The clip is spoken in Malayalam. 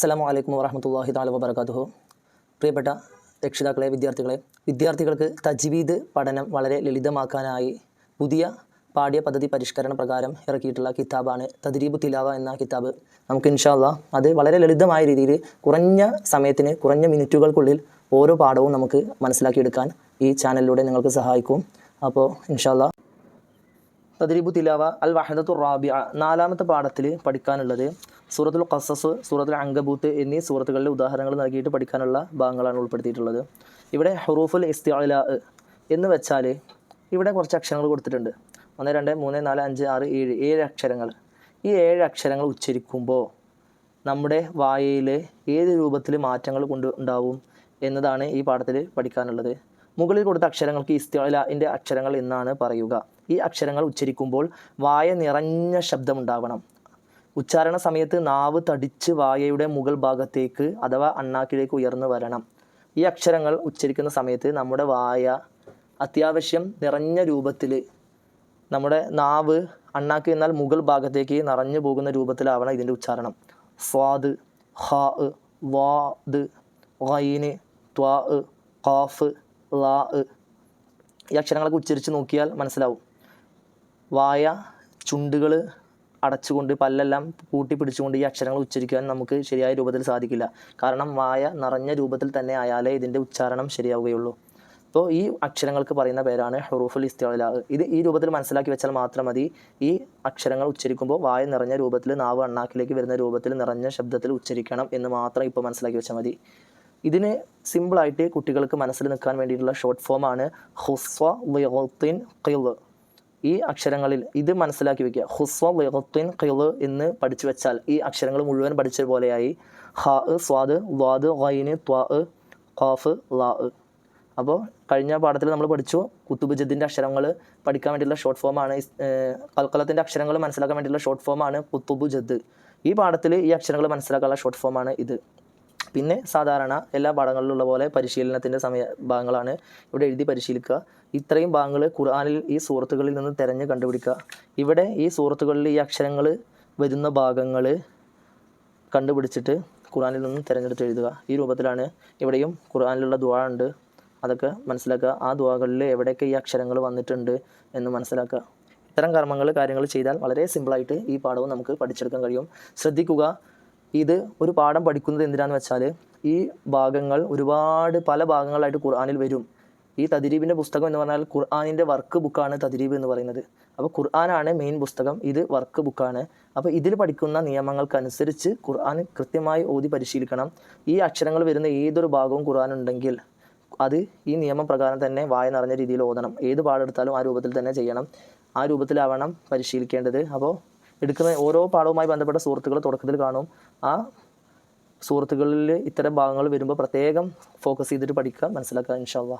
അസ്സലാമു വലൈക്കും വറഹമത്തല്ലാഹി താല വബർക്കാത്തുഹു പ്രിയപ്പെട്ട രക്ഷിതാക്കളെ വിദ്യാർത്ഥികളെ വിദ്യാർത്ഥികൾക്ക് തജ്വീദ് പഠനം വളരെ ലളിതമാക്കാനായി പുതിയ പാഠ്യ പദ്ധതി പരിഷ്കരണ പ്രകാരം ഇറക്കിയിട്ടുള്ള കിതാബാണ് തദ്രീബ് തിലാവ എന്ന കിതാബ്. നമുക്ക് ഇൻഷാല്ല അത് വളരെ ലളിതമായ രീതിയിൽ കുറഞ്ഞ സമയത്തിന് കുറഞ്ഞ മിനിറ്റുകൾക്കുള്ളിൽ ഓരോ പാഠവും നമുക്ക് മനസ്സിലാക്കിയെടുക്കാൻ ഈ ചാനലിലൂടെ നിങ്ങൾക്ക് സഹായിക്കും. അപ്പോൾ ഇൻഷാല്ല തദ്രീബു തിലാവ അൽ വഹദത്തു റാബിയ നാലാമത്തെ പാഠത്തിൽ പഠിക്കാനുള്ളത് സൂറത്തുൽ ഖസസ് സൂറത്തുൽ അങ്കബൂത്ത് എന്നീ സൂറത്തുകളിലെ ഉദാഹരണങ്ങൾ നൽകിയിട്ട് പഠിക്കാനുള്ള ഭാഗങ്ങളാണ് ഉൾപ്പെടുത്തിയിട്ടുള്ളത്. ഇവിടെ ഹുറൂഫുൽ ഇസ്തിഅല എന്ന് വെച്ചാൽ ഇവിടെ കുറച്ച് അക്ഷരങ്ങൾ കൊടുത്തിട്ടുണ്ട്. ഒന്ന് രണ്ട് മൂന്ന് നാല് അഞ്ച് ആറ് ഏഴ് ഏഴ് അക്ഷരങ്ങൾ. ഈ ഏഴ് അക്ഷരങ്ങൾ ഉച്ചരിക്കുമ്പോൾ നമ്മുടെ വായയിൽ ഏത് രൂപത്തിൽ മാറ്റങ്ങൾ കൊണ്ട് ഉണ്ടാവും എന്നതാണ് ഈ പാഠത്തിൽ പഠിക്കാനുള്ളത്. മുകളിൽ കൊടുത്ത അക്ഷരങ്ങൾക്ക് ഇസ്തിഅലിന്റെ അക്ഷരങ്ങൾ എന്നാണ് പറയുക. ഈ അക്ഷരങ്ങൾ ഉച്ചരിക്കുമ്പോൾ വായ നിറഞ്ഞ ശബ്ദമുണ്ടാവണം ഉച്ചാരണ സമയത്ത് നാവ് തടിച്ച് വായയുടെ മുകൾ ഭാഗത്തേക്ക് അഥവാ അണ്ണാക്കിലേക്ക് ഉയർന്നു വരണം. ഈ അക്ഷരങ്ങൾ ഉച്ചരിക്കുന്ന സമയത്ത് നമ്മുടെ വായ അത്യാവശ്യം നിറഞ്ഞ രൂപത്തിൽ നമ്മുടെ നാവ് അണ്ണാക്ക് എന്നാൽ മുകൾ ഭാഗത്തേക്ക് നിറഞ്ഞു പോകുന്ന രൂപത്തിലാവണം ഇതിന്റെ ഉച്ചാരണം. സ്വാദ് ഹാ വാദ് വൈന് ത്വാ കാഫ് ലാ ഈ അക്ഷരങ്ങളൊക്കെ ഉച്ചരിച്ച് നോക്കിയാൽ മനസ്സിലാവും. വായ ചുണ്ടുകൾ അടച്ചുകൊണ്ട് പല്ലെല്ലാം കൂട്ടി പിടിച്ചുകൊണ്ട് ഈ അക്ഷരങ്ങൾ ഉച്ചരിക്കാൻ നമുക്ക് ശരിയായ രൂപത്തിൽ സാധിക്കില്ല. കാരണം വായ നിറഞ്ഞ രൂപത്തിൽ തന്നെ ആയാലേ ഇതിന്റെ ഉച്ചാരണം ശരിയാവുകയുള്ളൂ. അപ്പോൾ ഈ അക്ഷരങ്ങൾക്ക് പറയുന്ന പേരാണ് ഹുറൂഫുൽ ഇസ്തിഅല ഇത് ഈ രൂപത്തിൽ മനസ്സിലാക്കി വെച്ചാൽ മാത്രം മതി. ഈ അക്ഷരങ്ങൾ ഉച്ചരിക്കുമ്പോൾ വായ നിറഞ്ഞ രൂപത്തിൽ നാവ് അണ്ണാക്കിലേക്ക് വരുന്ന രൂപത്തിൽ നിറഞ്ഞ ശബ്ദത്തിൽ ഉച്ചരിക്കണം എന്ന് മാത്രം ഇപ്പോൾ മനസ്സിലാക്കി വെച്ചാൽ മതി. ഇതിന് സിമ്പിളായിട്ട് കുട്ടികൾക്ക് മനസ്സിൽ നിൽക്കാൻ വേണ്ടിയിട്ടുള്ള ഷോർട്ട് ഫോമാണ് ഹുസ്വ ഖിൾ ഈ അക്ഷരങ്ങളിൽ ഇത് മനസ്സിലാക്കി വെക്കുക. ഹുസ്വ ലിഗത്തിൻ ഖിൾ എന്ന് പഠിച്ചു വെച്ചാൽ ഈ അക്ഷരങ്ങൾ മുഴുവൻ പഠിച്ച പോലെയായി ഹ സ്വാദ് വാദ് വൈന് ത്വാ ഖാഫ് ലാ അപ്പോൾ കഴിഞ്ഞ പാഠത്തിൽ നമ്മൾ പഠിച്ചു കുത്തുബുജത്തിന്റെ അക്ഷരങ്ങൾ പഠിക്കാൻ വേണ്ടിയുള്ള ഷോർട്ട് ഫോമാണ് കൽക്കലത്തിന്റെ അക്ഷരങ്ങൾ മനസ്സിലാക്കാൻ വേണ്ടിയുള്ള ഷോർട്ട് ഫോമാണ് കുത്തുബുജത്ത് ഈ പാഠത്തിൽ ഈ അക്ഷരങ്ങൾ മനസ്സിലാക്കാനുള്ള ഷോർട്ട് ഫോമാണ് ഇത്. പിന്നെ സാധാരണ എല്ലാ പാഠങ്ങളിലുള്ള പോലെ പരിശീലനത്തിന്റെ സമയ ഭാഗങ്ങളാണ് ഇവിടെ എഴുതി പരിശീലിക്കുക. ഇത്രയും ഭാഗങ്ങൾ ഖുർആാനിൽ ഈ സുഹൃത്തുക്കളിൽ നിന്ന് തിരഞ്ഞ് കണ്ടുപിടിക്കുക. ഇവിടെ ഈ സുഹൃത്തുക്കളിൽ ഈ അക്ഷരങ്ങൾ വരുന്ന ഭാഗങ്ങൾ കണ്ടുപിടിച്ചിട്ട് ഖുർആാനിൽ നിന്ന് തിരഞ്ഞെടുത്ത് എഴുതുക. ഈ രൂപത്തിലാണ് ഇവിടെയും ഖുർആാനിലുള്ള ദുആ ഉണ്ട്. അതൊക്കെ മനസ്സിലാക്കുക. ആ ദുവാകളിൽ എവിടെയൊക്കെ ഈ അക്ഷരങ്ങൾ വന്നിട്ടുണ്ട് എന്ന് മനസ്സിലാക്കുക. ഇത്തരം കർമ്മങ്ങൾ കാര്യങ്ങൾ ചെയ്താൽ വളരെ സിമ്പിളായിട്ട് ഈ പാഠവും നമുക്ക് പഠിച്ചെടുക്കാൻ കഴിയും. ശ്രദ്ധിക്കുക. ഇത് ഒരു പാഠം പഠിക്കുന്നത് എന്തിനാന്ന് വെച്ചാൽ ഈ ഭാഗങ്ങൾ ഒരുപാട് പല ഭാഗങ്ങളായിട്ട് ഖുർആാനിൽ വരും. ഈ തദ്രീബിന്റെ പുസ്തകം എന്ന് പറഞ്ഞാൽ ഖുർആാനിന്റെ വർക്ക് ബുക്കാണ് തദ്രീബ് എന്ന് പറയുന്നത്. അപ്പോൾ ഖുർആാനാണ് മെയിൻ പുസ്തകം ഇത് വർക്ക് ബുക്കാണ്. അപ്പോൾ ഇതിൽ പഠിക്കുന്ന നിയമങ്ങൾക്കനുസരിച്ച് ഖുർആൻ കൃത്യമായി ഓതി പരിശീലിക്കണം. ഈ അക്ഷരങ്ങൾ വരുന്ന ഏതൊരു ഭാഗവും ഖുർആൻ ഉണ്ടെങ്കിൽ അത് ഈ നിയമപ്രകാരം തന്നെ വായ നിറഞ്ഞ രീതിയിൽ ഓതണം. ഏത് പാടെടുത്താലും ആ രൂപത്തിൽ തന്നെ ചെയ്യണം. ആ രൂപത്തിലാവണം പരിശീലിക്കേണ്ടത്. അപ്പോൾ എടുക്കുന്ന ഓരോ പാഠവുമായി ബന്ധപ്പെട്ട സുഹൃത്തുക്കൾ തുടക്കത്തിൽ കാണും. ആ സുഹൃത്തുക്കളിൽ ഇത്തരം ഭാഗങ്ങൾ വരുമ്പോൾ പ്രത്യേകം ഫോക്കസ് ചെയ്തിട്ട് പഠിക്കുക മനസ്സിലാക്കുക ഇൻഷാല്ലാ